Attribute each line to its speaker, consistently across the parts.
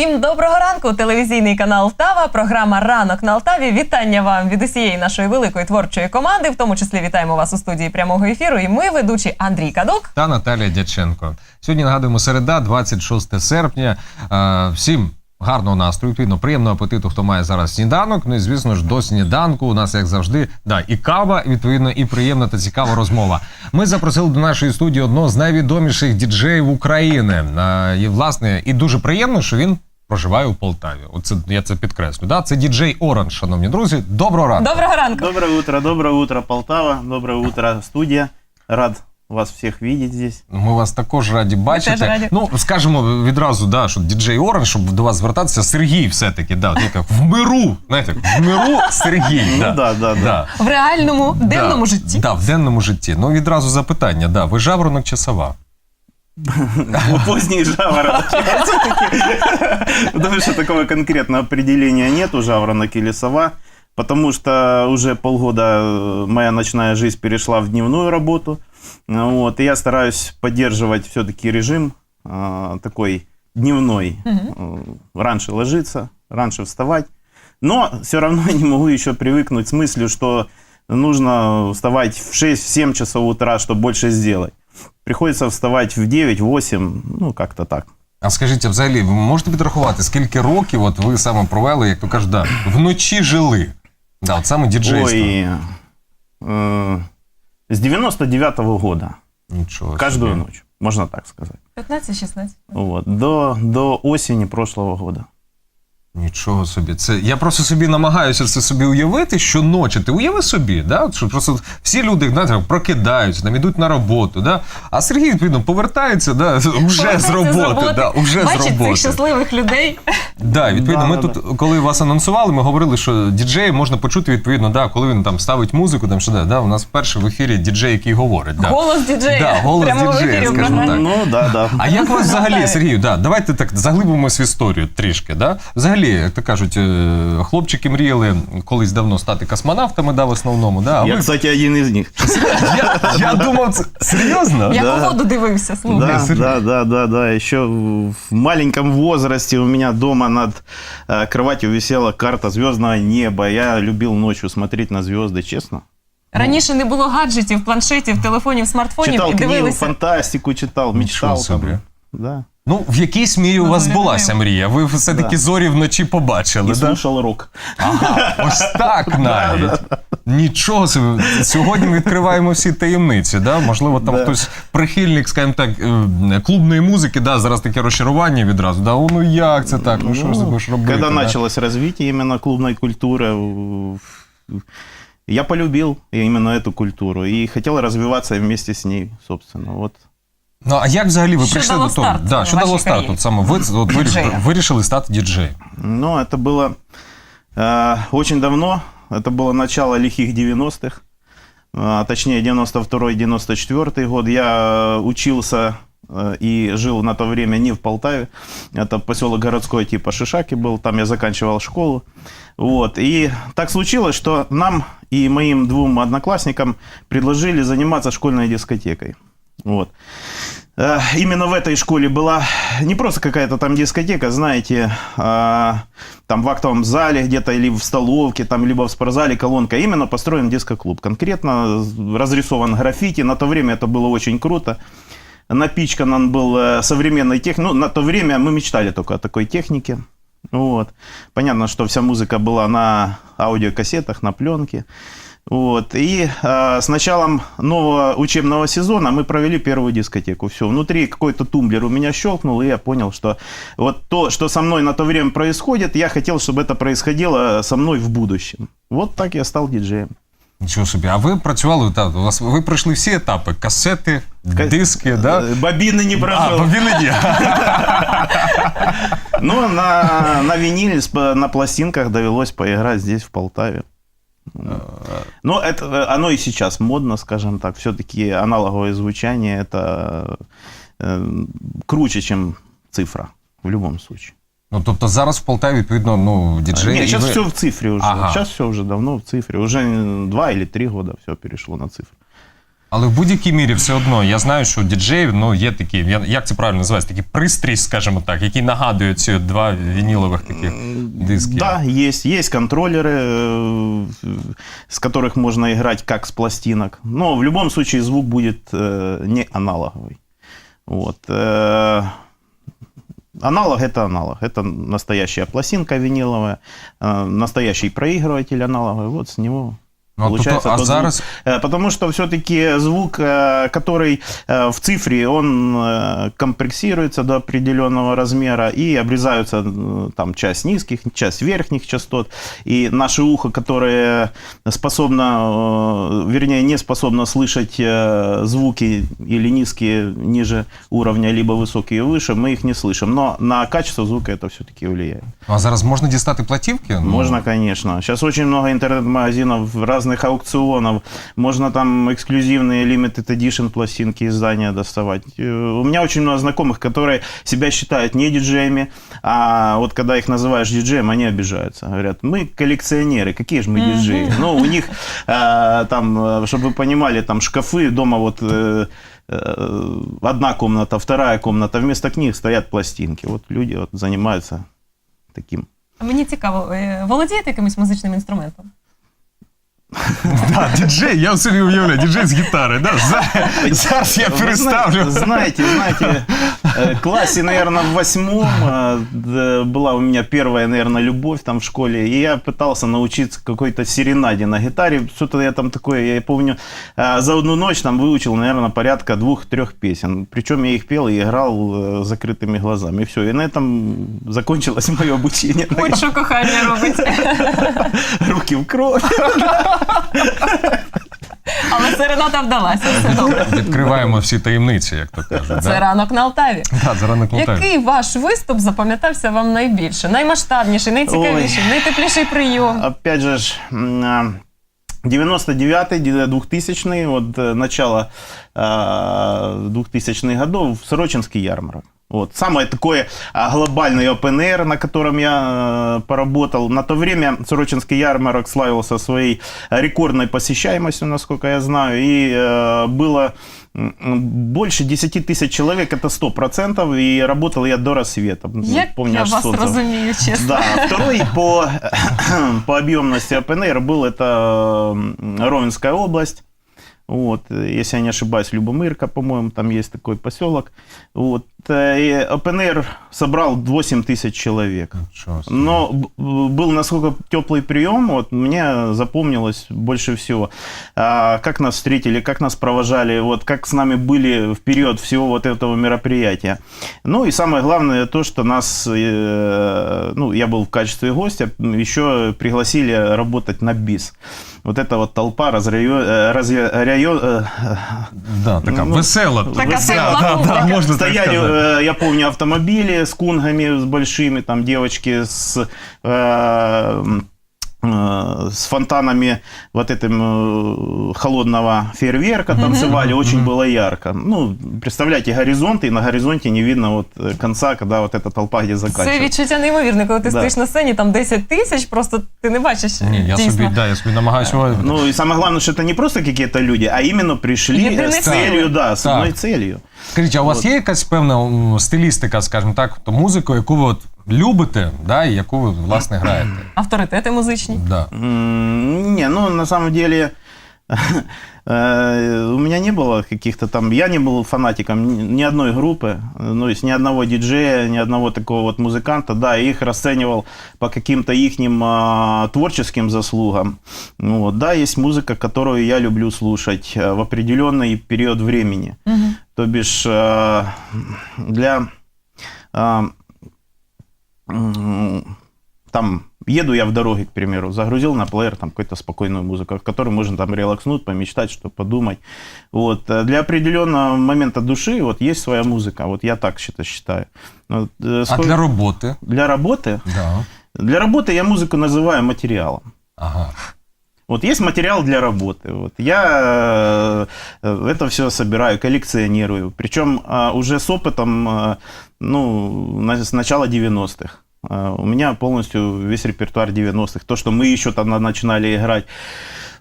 Speaker 1: Всім доброго ранку! Телевізійний канал Алтава, програма Ранок на Алтаві. Вітання вам від усієї нашої великої творчої команди. В тому числі вітаємо вас у студії прямого ефіру. І ми, ведучі Андрій Кадук.
Speaker 2: та Наталія Дяченко. Сьогодні нагадуємо середа, 26 серпня. Е, Всім гарного настрою, відповідно, приємного апетиту, хто має зараз сніданок. Ну і звісно ж, до сніданку у нас, як завжди, да, і кава, відповідно, і приємна та цікава розмова. Ми запросили до нашої студії одного з найвідоміших діджеїв України. Е, І, власне, і дуже приємно, що він. Проживає у Полтаві. Оце я це підкреслю. Да? Це діджей Оранж, шановні друзі. Доброго ранку.
Speaker 1: Доброго ранку!
Speaker 3: Доброе утро, доброе утро, Полтава, доброе утро, студия. Рад вас всіх видеть здесь.
Speaker 2: Ми вас також раді бачити.
Speaker 1: теж раді.
Speaker 2: Ну скажемо відразу, да, що діджей Орен, щоб до вас звертатися, Сергій все-таки, да, от як в миру. Знаєте, в миру Сергій.
Speaker 3: Ну да, да, да.
Speaker 1: В реальному денному
Speaker 2: да,
Speaker 1: житті.
Speaker 2: Да, в денному житті. Ну відразу запитання. Да, ви жаворонок чи сова?
Speaker 3: Поздний жаворонок. Все-таки, Потому что такого конкретного определения нет у жаворонок или сова. Потому что уже полгода э, моя ночная жизнь перешла в дневную работу. Вот, и я стараюсь поддерживать все-таки режим а, такой дневной. Э, Раньше ложиться, раньше вставать. Но все равно не могу еще привыкнуть с мыслью, что нужно вставать в 6-7 часов утра, чтобы больше сделать. Приходится вставать в 9-8, ну как-то так.
Speaker 2: А скажіть, а взагалі, ви можете підрахувати, скільки років от ви саме провели, як то кажуть, да, вночі жили? Да, от саме діджейство.
Speaker 3: Ой, э, с 99 года,
Speaker 2: Нічого.
Speaker 3: каждую
Speaker 2: собі.
Speaker 3: ночь, можно так сказать.
Speaker 1: 15-16.
Speaker 3: Вот, до, до осени прошлого года.
Speaker 2: Нічого собі. Це я просто собі намагаюся це собі уявити, що ночі. Ти уяви собі, да? Що просто всі люди знаєте, прокидаються, там ідуть на роботу, да? а Сергій відповідно повертається, да, вже з роботи. Да, уже з
Speaker 1: Бачить цих щасливих людей.
Speaker 2: Да, відповідно,
Speaker 3: Да,
Speaker 2: ми
Speaker 3: да,
Speaker 2: тут, коли вас анонсували, ми говорили, що діджеї можна почути відповідно, да, коли він там ставить музику, там що да, да, у нас вперше в ефірі діджей, який говорить. Да.
Speaker 1: Голос діджея.
Speaker 2: Да, голос
Speaker 1: Прямо
Speaker 2: діджея,
Speaker 1: ефірі
Speaker 2: скажімо так.
Speaker 3: Ну да, да.
Speaker 2: А як вас взагалі. Сергію, да, давайте так заглибимось в історію трішки. Да? Взагалі, як то кажуть, е, хлопчики мріяли колись давно стати космонавтами, да, в основному. Да? А
Speaker 3: Я,
Speaker 2: ви-
Speaker 3: кстати, один из них.
Speaker 2: я, я думав, це серйозно?
Speaker 1: Я
Speaker 3: Да.
Speaker 1: погоду дивився, слухай.
Speaker 3: Да,
Speaker 2: Сергей.
Speaker 3: да, да, да, да. Еще в маленьком возрасте у меня дома над э, кроватью висела карта звездного неба. Я любил ночью смотреть на звезды, честно.
Speaker 1: Раніше не було гаджетів, планшетів, телефонів, смартфонів
Speaker 3: Читал
Speaker 1: і
Speaker 3: книгу,
Speaker 1: дивилися.
Speaker 3: фантастику читал, мечтал.
Speaker 2: собі.
Speaker 3: там. Да.
Speaker 2: Ну, в якійсь мірі у
Speaker 1: Ну,
Speaker 2: вас
Speaker 1: не
Speaker 2: була ця мрія. Ви все-таки
Speaker 3: Да.
Speaker 2: зорі вночі побачили.
Speaker 3: И
Speaker 2: Да?
Speaker 3: слушал рок.
Speaker 2: Ага, ось так навіть. Нічого собі. Сьогодні ми відкриваємо всі таємниці. Да? Можливо, там
Speaker 3: Да.
Speaker 2: хтось прихильник, скажімо так, е, клубної музики, да, зараз таке розчарування відразу. Да? О, ну як це так? Ну що ж ти будеш робити?
Speaker 3: Когда
Speaker 2: да?
Speaker 3: началось развитие именно клубной культуры, я полюбил именно эту культуру и хотел развиваться вместе с ней, собственно. Вот.
Speaker 2: Ну а як взагалі ви
Speaker 1: Що
Speaker 2: прийшли
Speaker 1: дало
Speaker 2: до того?
Speaker 1: старт
Speaker 2: Да, що
Speaker 1: вашій
Speaker 2: дало старт?
Speaker 1: кар'єрі?
Speaker 2: От саме ви от, вирішили,
Speaker 1: Діджея.
Speaker 2: вирішили стати діджеєм.
Speaker 3: Ну, это было э, очень давно. Это было начало лихих 90-х. А, точнее, 92-94 год. Я э, учился э, и жил на то время не в Полтаве. Это поселок городской типа Шишаки был. Там я заканчивал школу. Вот. И так случилось, что нам и моим двум одноклассникам предложили заниматься школьной дискотекой. Вот. Э, Именно в этой школе была не просто какая-то там дискотека, знаете, а, там в актовом зале где-то или в столовке, там либо в спортзале колонка, именно построен диско-клуб. Конкретно разрисован граффити, на то время это было очень круто. Напичкан он был э, современной техникой. Ну, на то время мы мечтали только о такой технике. Вот. Понятно, что вся музыка была на аудиокассетах, на пленке. Вот. И э, с началом нового учебного сезона мы провели первую дискотеку. Все, внутри какой-то тумблер у меня щелкнул, и я понял, что вот то, что со мной на то время происходит, я хотел, чтобы это происходило со мной в будущем. Вот так я стал диджеем.
Speaker 2: Нічого собі. А ви працювали, та, у вас, ви пройшли всі етапи: касети,
Speaker 3: Ка-
Speaker 2: диски, да?
Speaker 3: Э, Бобины не
Speaker 2: А,
Speaker 3: прошел.
Speaker 2: по ні.
Speaker 3: Но на, на виниле, с- на пластинках довелось поиграть здесь, в Полтаве. Но это, э, оно и сейчас модно, скажем так. Все-таки аналоговое звучание это э, круче, чем цифра в любом случае.
Speaker 2: Ну, тобто зараз в Полтаві, відповідно, ну, діджеї.
Speaker 3: Нет,
Speaker 2: і
Speaker 3: сейчас
Speaker 2: ви-
Speaker 3: все в цифре уже.
Speaker 2: Ага.
Speaker 3: Сейчас все уже давно в цифре. Уже два или три года все перешло на цифру.
Speaker 2: Але в будь-якій мірі все одно я знаю, що у діджеїв ну, є такі, я- як це правильно називається, такий пристрій, скажімо так, який нагадує ці два вінілових таких диски.
Speaker 3: Да, есть, есть контроллеры, э, с которых можно играть как с пластинок. Но в любом случае звук будет э, не аналоговый. Вот. э, Аналог это аналог. Это настоящая пластинка виниловая, э, настоящий проигрыватель аналоговый. Вот с него
Speaker 2: Ну, а
Speaker 3: получается
Speaker 2: тобто, а
Speaker 3: звук.
Speaker 2: зараз
Speaker 3: Э, Потому что все-таки звук, э, который э, в цифре, он компрессируется до определенного размера и обрезаются там часть низких, часть верхних частот. И наше ухо, которое способно, вернее, не способно слышать звуки или низкие ниже уровня, либо высокие выше, мы их не слышим. Но на качество звука это все-таки влияет.
Speaker 2: а зараз можна дістати платівки? Ну,
Speaker 3: Можно, конечно. Сейчас очень много интернет-магазинов, разных аукционов. Можно там эксклюзивные limited edition пластинки издания доставать. Э, У меня очень много знакомых, которые себя считают не диджеями, а вот когда их называешь диджеем, они обижаются. Говорят, мы коллекционеры, какие же мы диджеи? Ну, у них э, там, э, чтобы вы понимали, там шкафы дома вот э, э, одна комната, вторая комната, вместо книг стоят пластинки. Вот люди вот занимаются таким.
Speaker 1: Мені цікаво, е, володієте якимось музичним інструментом?
Speaker 2: Да, діджей, я собі уявляю, діджей з гітари. Да? За- Зараз я
Speaker 3: Вы
Speaker 2: переставлю.
Speaker 3: зна- Знаете, знаете, э, в классе, наверное, в восьмом э, д- была у меня первая, наверное, любовь там в школе, и я пытался научиться какой-то серенаде на гитаре. Что-то я там такое, я помню, э, за одну ночь там выучил, наверное, порядка двух-трех песен. Причем я их пел и играл э, с закрытыми глазами. И все, и на этом закончилось мое обучение.
Speaker 1: Ой, що кохання робить.
Speaker 3: Руки в кровь.
Speaker 1: Але серената вдалася, все добре.
Speaker 2: Відкриваємо всі таємниці, як то кажуть.
Speaker 1: Це
Speaker 2: Да?
Speaker 1: ранок на Алтаві.
Speaker 2: Да, за ранок Полтаві.
Speaker 1: Який ваш виступ запам'ятався вам найбільше? Наймасштабніший, найцікавіший, найтепліший прийом?
Speaker 3: Опять же, ж. 99-й, 2000-й, вот начало э, 2000-х годов, Сорочинский ярмарок. Вот. Самое такое а, глобальный open air, на котором я э, поработал. На то время Сорочинский ярмарок славился своей рекордной посещаемостью, насколько я знаю, и э, было больше 10 тысяч человек, это 100%, и работал я до рассвета.
Speaker 1: Як
Speaker 3: Помню,
Speaker 1: я вас
Speaker 3: солнце
Speaker 1: розумію, чесно.
Speaker 3: да, второй по, по объемности Open Air был это Ровенская область. Вот, если я не ошибаюсь, Любомырка, по-моему, там есть такой поселок. Вот, э, и Air собрал 8 тысяч человек. Но был насколько теплый прием, вот мне запомнилось больше всего, А, как нас встретили, как нас провожали, вот как с нами были в период всего вот этого мероприятия. Ну и самое главное то, что нас, э, ну я был в качестве гостя, еще пригласили работать на бис. Вот эта вот толпа разряё, э, разряё- э,
Speaker 2: Да, така
Speaker 3: ну,
Speaker 2: весела.
Speaker 1: Така
Speaker 2: весела, да, да, можна так
Speaker 3: Стояли,
Speaker 2: сказати.
Speaker 3: э, я помню, автомобили с кунгами, с большими, там девочки с, э, с фонтанами вот этим э, холодного фейерверка танцевали, очень было ярко. Ну, представляете, горизонт, и на горизонте не видно вот э, конца, когда вот эта толпа где
Speaker 1: Це
Speaker 3: заканчивается.
Speaker 1: відчуття неймовірне, коли ти
Speaker 3: Да.
Speaker 1: стоїш на сцені, там 10 тисяч, просто ти не бачиш
Speaker 2: Ні, я
Speaker 1: дійсно.
Speaker 2: собі, да, я собі намагаюся. уявити.
Speaker 3: Ну и самое главное, что это не просто какие-то люди, а именно пришли
Speaker 1: Единой
Speaker 3: с целью,
Speaker 1: целью.
Speaker 3: да, с
Speaker 2: Так.
Speaker 3: одной целью.
Speaker 2: Скажіть, а у вас
Speaker 3: От.
Speaker 2: є якась певна м, стилістика, скажімо так, то музику, яку ви от любите, да, і яку ви власне граєте?
Speaker 1: Авторитети музичні.
Speaker 2: Да.
Speaker 3: М, Не, ну на самом деле э, у меня не было каких-то там, я не был фанатиком ни ни одной группы, ну, то есть ни одного диджея, ни одного такого вот музыканта, да, я их расценивал по каким-то ихним а, творческим заслугам. Ну, вот, да, есть музыка, которую я люблю слушать э, в определенный период времени.
Speaker 1: Мгм.
Speaker 3: То бишь э, для э, м, там еду я в дороге, к примеру, загрузил на плеер там какую-то спокойную музыку, в которой можно там релакснуть, помечтать, что подумать. Вот э, для определенного момента души вот есть своя музыка, вот я так считаю. считаю. Вот, э,
Speaker 2: А
Speaker 3: сколько-
Speaker 2: для роботи?
Speaker 3: для работы,
Speaker 2: Да.
Speaker 3: для работы я музыку называю материалом.
Speaker 2: Ага.
Speaker 3: Вот есть материал для работы. Вот я э, это все собираю, коллекционирую. Причем э, уже с опытом, э, ну, с начала 90-х. Э, У меня полностью весь репертуар 90-х. То, что мы еще тогда начинали играть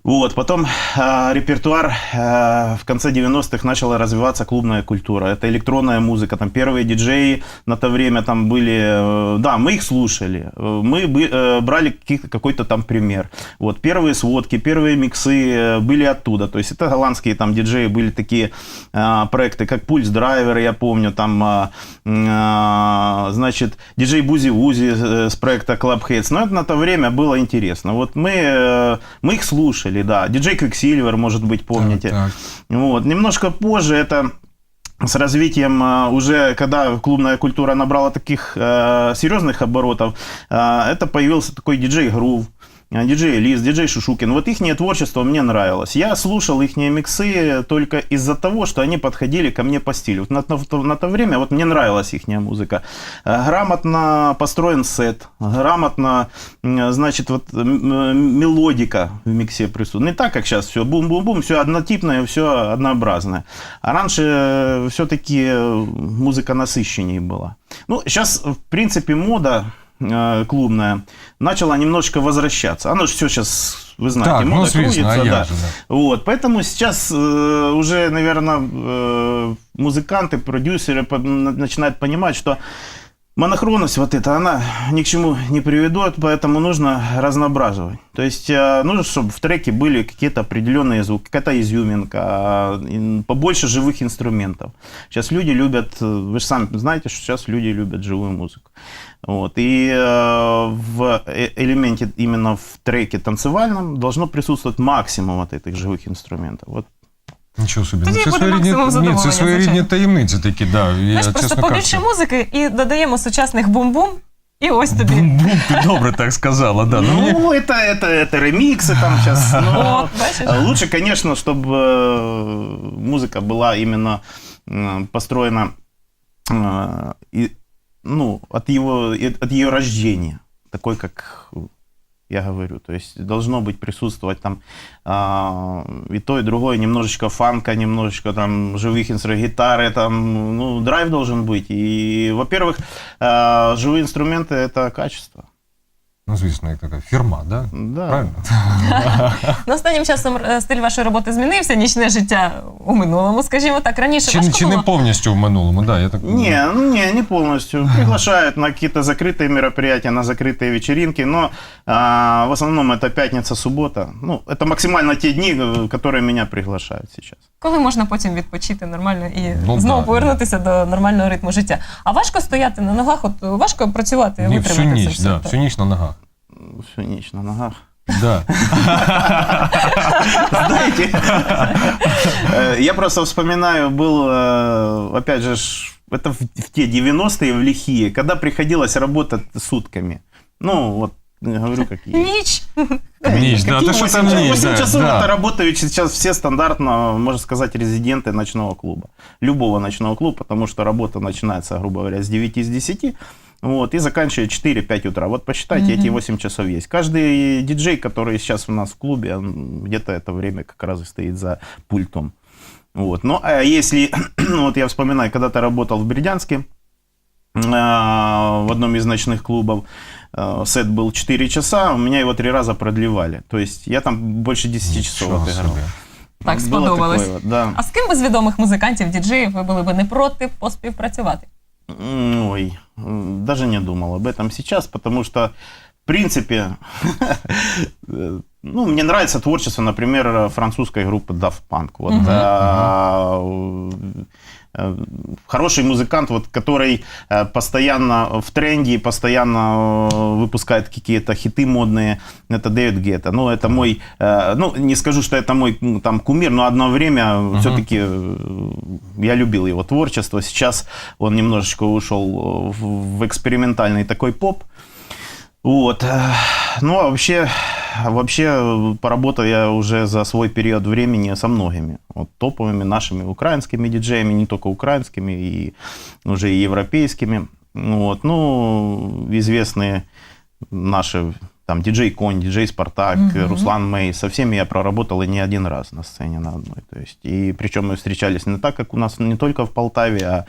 Speaker 3: Вот, потом э, репертуар э, в конце 90-х начала развиваться клубная культура. Это электронная музыка. Там первые диджеи на то время там были. э, да, мы их слушали. Э, Мы бы, э, брали какой-то там пример. Вот первые сводки, первые миксы э, были оттуда. То есть это голландские там диджеи были такие э, проекты, как Пульс Драйвер, я помню, там, э, э, значит, диджей Бузи Узи э, с проекта Club Heads. Но это на то время было интересно. Вот мы, э, мы их слушали, да. Диджей Quicksilver, может быть, помните.
Speaker 2: Так,
Speaker 3: Вот. Немножко позже это с развитием э, уже, когда клубная культура набрала таких э, серьезных оборотов, э, это появился такой диджей Грув, диджей Лис, диджей Шушукин. Вот их творчество мне нравилось. Я слушал их миксы только из-за того, что они подходили ко мне по стилю. Вот на, на на то время вот мне нравилась их музыка. Э, Грамотно построен сет, грамотно, значит, вот мелодика в миксе присутствует. Не так, как сейчас все бум-бум-бум, все однотипное, все однообразное. А раньше все-таки музыка насыщеннее была. Ну, сейчас, в принципе, мода э, клубная начала немножко возвращаться. Оно же все сейчас, вы знаете,
Speaker 2: Так, ну,
Speaker 3: мода крутится, да.
Speaker 2: же, да.
Speaker 3: Вот, поэтому сейчас э, уже, наверное, э, музыканты, продюсеры начинают понимать, что монохронность вот эта, она ни к чему не приведет, поэтому нужно разнообразовать. То есть э, нужно, чтобы в треке были какие-то определенные звуки, какая-то изюминка, ин- побольше живых инструментов. Сейчас люди любят, э, вы же сами знаете, что сейчас люди любят живую музыку. Вот. И э, в э- элементе именно в треке танцевальном должно присутствовать максимум вот этих живых инструментов. Вот
Speaker 2: Нічого собі.
Speaker 1: Тоді
Speaker 2: Ну, це
Speaker 1: буде
Speaker 2: своєрідні,
Speaker 1: максимум
Speaker 2: ні,
Speaker 1: задоволення,
Speaker 2: це своєрідні
Speaker 1: звичайно.
Speaker 2: таємниці такі, да. Я,
Speaker 1: Знаєш, просто
Speaker 2: чесно
Speaker 1: побільше
Speaker 2: кажучи.
Speaker 1: музики і додаємо сучасних бум-бум, і ось тобі.
Speaker 2: Бум-бум, ти добре так сказала, да. Ну, мені...
Speaker 3: Ну, это, это, это ремиксы там сейчас.
Speaker 1: О, бачиш?
Speaker 3: Лучше, конечно, чтобы музыка была именно э, построена э, и, ну, от, его, и- от ее рождения. Такой, как я говорю. То есть должно быть присутствовать там а, и то, и другое. Немножечко фанка, немножечко там живых инструментов, гитары, там, ну, драйв должен быть. И, во-первых, а, живые инструменты – это качество.
Speaker 2: ну, звісно, як така фірма, да?
Speaker 3: Да.
Speaker 2: Правильно?
Speaker 1: Ну, останнім часом е, стиль вашої роботи змінився, нічне життя у минулому, скажімо так. Раніше
Speaker 2: Чи,
Speaker 1: важко
Speaker 2: чи не
Speaker 1: було.
Speaker 2: повністю в минулому, да, я так
Speaker 3: Не, ну, не, не полностью. Приглашают на какие-то закрытые мероприятия, на закрытые вечеринки, но а, в основном это пятница, суббота. Ну, это максимально те дни, э, которые меня приглашают сейчас.
Speaker 1: Коли можна потім відпочити нормально і
Speaker 2: Ну,
Speaker 1: знову
Speaker 2: да,
Speaker 1: повернутися до нормального ритму життя. А важко стояти на ногах, от важко працювати,
Speaker 2: Ні, всю
Speaker 1: витримати це
Speaker 2: ніч,
Speaker 1: все.
Speaker 2: да,
Speaker 1: Так.
Speaker 2: всю ніч на ногах.
Speaker 3: Всю ночь на ногах.
Speaker 2: Да.
Speaker 3: Знаете, э, я просто вспоминаю, был, э, опять же, ж, это в в те 90-е, в лихие, когда приходилось работать сутками. Ну, вот, я говорю, какие.
Speaker 1: Ніч.
Speaker 2: Ніч, да,
Speaker 3: Какие
Speaker 2: то, що
Speaker 3: 8
Speaker 2: там
Speaker 3: часов?
Speaker 2: ніч,
Speaker 3: 8
Speaker 2: да,
Speaker 3: часов
Speaker 2: да.
Speaker 3: это работают сейчас все стандартно, можно сказать, резиденты ночного клуба. Любого ночного клуба, потому что работа начинается, грубо говоря, с 9 с 10. Вот, и заканчивает 4-5 утра. Вот посчитайте, эти 8 часов есть. Каждый диджей, который сейчас у нас в клубе, он где-то это время как раз и стоит за пультом. Вот. Ну, а если, ну, вот я вспоминаю, когда-то работал в Бердянске, а, в одном из ночных клубов. А, Сет был 4 часа, у меня его три раза продлевали. То есть я там больше 10 часов
Speaker 2: Нічого
Speaker 3: отыграл.
Speaker 2: собі.
Speaker 1: Так,
Speaker 3: Было
Speaker 1: сподобалось.
Speaker 3: такое вот, да.
Speaker 1: А з ким би з відомих музикантів, діджеїв ви були би не проти поспівпрацювати?
Speaker 3: Ой, даже не думал об этом сейчас, потому что, принципе, ну, мне нравится творчество, например, французской группы Daft Punk. Вот,
Speaker 1: Мгм.
Speaker 3: а, хороший музыкант, вот, который э, постоянно в тренде, постоянно выпускает какие-то хиты модные, это Дэвид Гетта. Ну, это мой, ну, не скажу, что это мой там кумир, но одно время все-таки я любил его творчество. Сейчас он немножечко ушел в, в экспериментальный такой поп. Вот. Ну, а вообще, вообще поработал я уже за свой период времени со многими. Вот, топовыми нашими украинскими диджеями, не только украинскими, и уже и европейскими. Вот. Ну, известные наши там диджей Конь, диджей Спартак,
Speaker 1: Мгм.
Speaker 3: Руслан Мэй, со всеми я проработал и не один раз на сцене на одной. То есть, и причем мы встречались не так, как у нас не только в Полтаве, а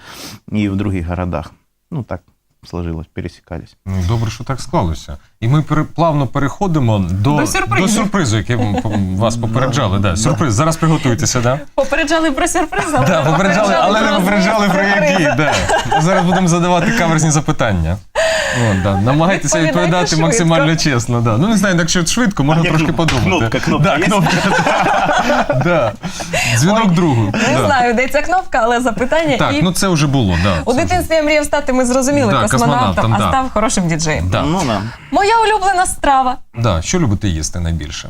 Speaker 3: и в других городах. Ну так, сложилось, пересікались.
Speaker 2: Ну, добре, що так склалося. І ми пере- плавно переходимо до,
Speaker 1: До сюрпризу.
Speaker 2: сюрпризу, який ми по- вас попереджали. Да, сюрприз. Зараз приготуйтеся, да?
Speaker 1: Попереджали про сюрприз, але
Speaker 2: Да,
Speaker 1: не
Speaker 2: попереджали, але не
Speaker 1: про
Speaker 2: попереджали про які. Да. Зараз будемо задавати каверзні запитання. От, да. Намагайтеся
Speaker 1: Відповідайте
Speaker 2: відповідати
Speaker 1: швидко.
Speaker 2: максимально чесно. Да. Ну не знаю, якщо швидко, можна
Speaker 3: як
Speaker 2: трошки подумати.
Speaker 3: кнопка, кнопка
Speaker 2: да,
Speaker 3: є?
Speaker 2: кнопка. да. Дзвінок другу.
Speaker 1: Не
Speaker 2: Да.
Speaker 1: знаю, де ця кнопка, але запитання
Speaker 2: Так,
Speaker 1: і
Speaker 2: ну це вже було. Да,
Speaker 1: у
Speaker 2: це вже.
Speaker 1: дитинстві я мріяв стати, ми зрозуміли,
Speaker 2: Да,
Speaker 1: космонавтом,
Speaker 2: космонавтом,
Speaker 1: а
Speaker 2: да.
Speaker 1: став хорошим діджеєм.
Speaker 2: Да.
Speaker 3: Ну да.
Speaker 1: Моя улюблена страва.
Speaker 2: Да. Що любите їсти найбільше?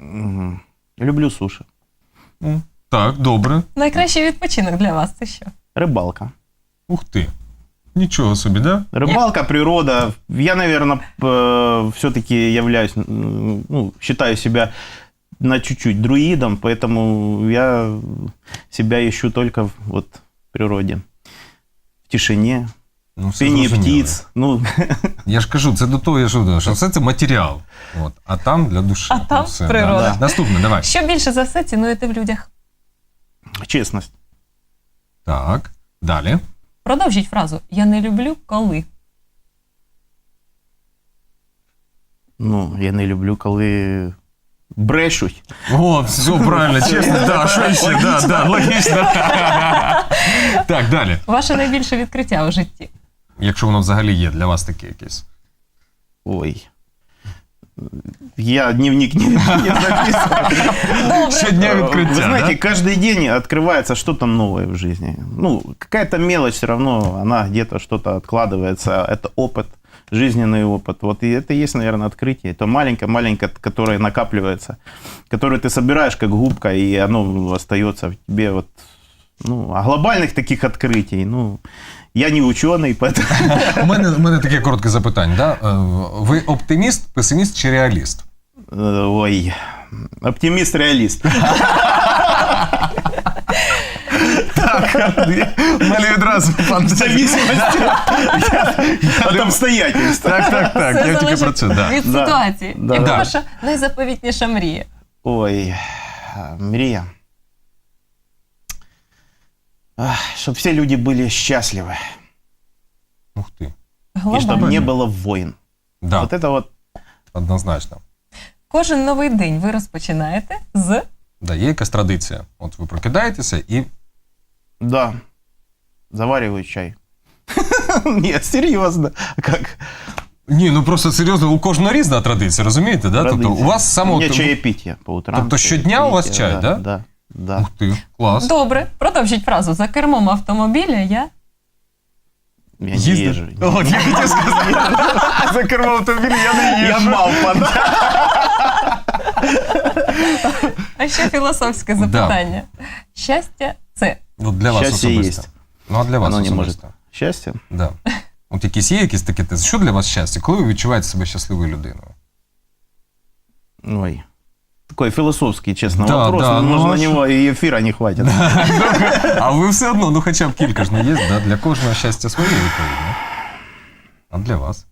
Speaker 3: Мгм. Люблю суши.
Speaker 2: М, Так, добре.
Speaker 1: Найкращий відпочинок для вас це що?
Speaker 3: Рыбалка.
Speaker 2: Ух ти. Нічого собі, да?
Speaker 3: Рыбалка, природа. Я, наверное, все-таки являюсь, м, ну, считаю себя на чуть-чуть друидом, поэтому я себя ищу только в вот, природе. В тишине,
Speaker 2: Ну, все
Speaker 3: пении
Speaker 2: зрозуміло.
Speaker 3: птиц. Ну,
Speaker 2: Я ж кажу, це до того, я ж говорю, що все це матеріал. От, а там для душі.
Speaker 1: А там
Speaker 2: Ну, все,
Speaker 1: природа.
Speaker 2: Да. Наступне, давай.
Speaker 1: Що більше за все цінуєте в людях?
Speaker 3: честность.
Speaker 2: Так, далі.
Speaker 1: Продовжіть фразу Я не люблю коли.
Speaker 3: Ну, я не люблю, коли брешуть.
Speaker 2: О, все правильно, чесно, да, що ще, да, да, логічно. Так, далі.
Speaker 1: Ваше найбільше відкриття у житті.
Speaker 2: Якщо воно взагалі є для вас таке якесь.
Speaker 3: Ой. Я дневник не, не записываю.
Speaker 2: Щодня
Speaker 3: Вы знаете, каждый день открывается что-то новое в жизни. Ну, какая-то мелочь все равно, она где-то что-то откладывается. Это опыт, жизненный опыт. Вот и это и есть, наверное, открытие. Это маленькое-маленькое, которое накапливается, которое ты собираешь как губка, и оно остается в тебе вот... Ну, а глобальных таких открытий, ну, я не ученый, поэтому...
Speaker 2: У мене, у мене таке коротке запитання. Да? Е, Ви оптиміст, песиміст чи реаліст?
Speaker 3: Э, Ой, оптимист-реалист.
Speaker 2: У мене відразу
Speaker 3: В зависимости от обстоятельств.
Speaker 2: Так, так, так.
Speaker 1: Це
Speaker 2: Я тільки
Speaker 1: залежить
Speaker 2: про це. Да.
Speaker 1: від
Speaker 3: Да.
Speaker 1: ситуації.
Speaker 3: Да.
Speaker 1: Яка
Speaker 2: Да.
Speaker 1: ваша найзаповітніша мрія?
Speaker 3: Ой, а, мрия. Чтобы все люди были счастливы.
Speaker 2: Ух ти.
Speaker 3: И
Speaker 1: Глобально.
Speaker 3: чтобы не было войн.
Speaker 2: Да,
Speaker 3: Вот это вот
Speaker 2: однозначно.
Speaker 1: Кожен новий день ви розпочинаєте з
Speaker 2: Да, є якась традиція. От ви прокидаєтеся і
Speaker 3: Да. Завариваю чай. Нет, серьезно. Как?
Speaker 2: Ні, ну просто серйозно, у кожного різна традиція, розумієте? Да? Тобто у
Speaker 3: Традиция.
Speaker 2: вас саме.
Speaker 3: У меня
Speaker 2: от-
Speaker 3: чаепитие по утрам.
Speaker 2: Тобто щодня у вас чай, да?
Speaker 3: Да, Да.
Speaker 2: Ух ти, клас.
Speaker 1: добре. Продовжіть фразу за кермом автомобіля. Я
Speaker 3: Я не
Speaker 2: Їздив?
Speaker 3: езжу.
Speaker 2: От я хотів сказати. За кермо автомобіля я не
Speaker 3: Я мавпа, да.
Speaker 1: а ще філософське запитання. Щастя, це
Speaker 2: От для вас
Speaker 3: Щастя
Speaker 2: особисто.
Speaker 3: є.
Speaker 2: Ну, а для вас
Speaker 3: Оно не может.
Speaker 2: особисто.
Speaker 3: Счастье?
Speaker 2: Да. От якісь є якісь такі тези. Що для вас щастя? Коли ви відчуваєте себе щасливою людиною?
Speaker 3: Ой Такой философский, честно,
Speaker 2: Да,
Speaker 3: вопрос.
Speaker 2: да,
Speaker 3: но,
Speaker 2: ну,
Speaker 3: может,
Speaker 2: а
Speaker 3: на
Speaker 2: что?
Speaker 3: него и эфира не хватит.
Speaker 2: А ви все одно, ну хоча б кілька ж не є, да? для кожного щастя своє відповідно. А для вас?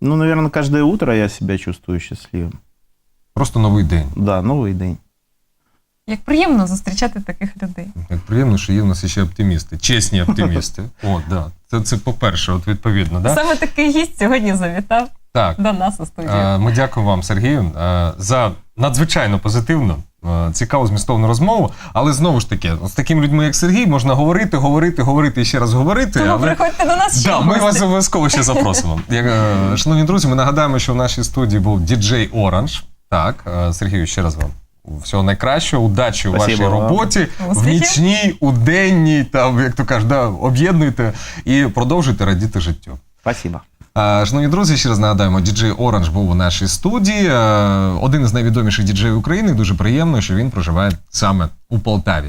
Speaker 3: Ну, наверное, каждое утро я себя чувствую счастливым.
Speaker 2: Просто новий день.
Speaker 3: Да, новый день.
Speaker 1: як приємно зустрічати таких людей.
Speaker 2: Як приємно, що є в нас ще оптимісти, чесні оптимісти. От, да. Це, це по-перше, от відповідно, да?
Speaker 1: Саме такий гість сьогодні завітав
Speaker 2: Так.
Speaker 1: до нас у студію.
Speaker 2: Е, Ми дякуємо вам, Сергію, е, за надзвичайно позитивну, е, цікаву змістовну розмову. Але знову ж таки, з такими людьми, як Сергій, можна говорити, говорити, говорити і ще раз говорити.
Speaker 1: Тому
Speaker 2: але...
Speaker 1: приходьте до нас ще.
Speaker 2: Да, ми вас обов'язково ще запросимо. Шановні друзі, ми нагадаємо, що в нашій студії був діджей Оранж. Так, Сергію, ще раз вам. Всього найкращого, удачі у вашій
Speaker 3: вам.
Speaker 2: роботі, в нічній, у денній, там, як то кажуть, да, об'єднуйте і продовжуйте радіти життю.
Speaker 3: Спасибо.
Speaker 2: Е, Шановні друзі, ще раз нагадаємо, діджей Оранж був у нашій студії. Е, Один із найвідоміших діджеїв України. Дуже приємно, що він проживає саме у Полтаві.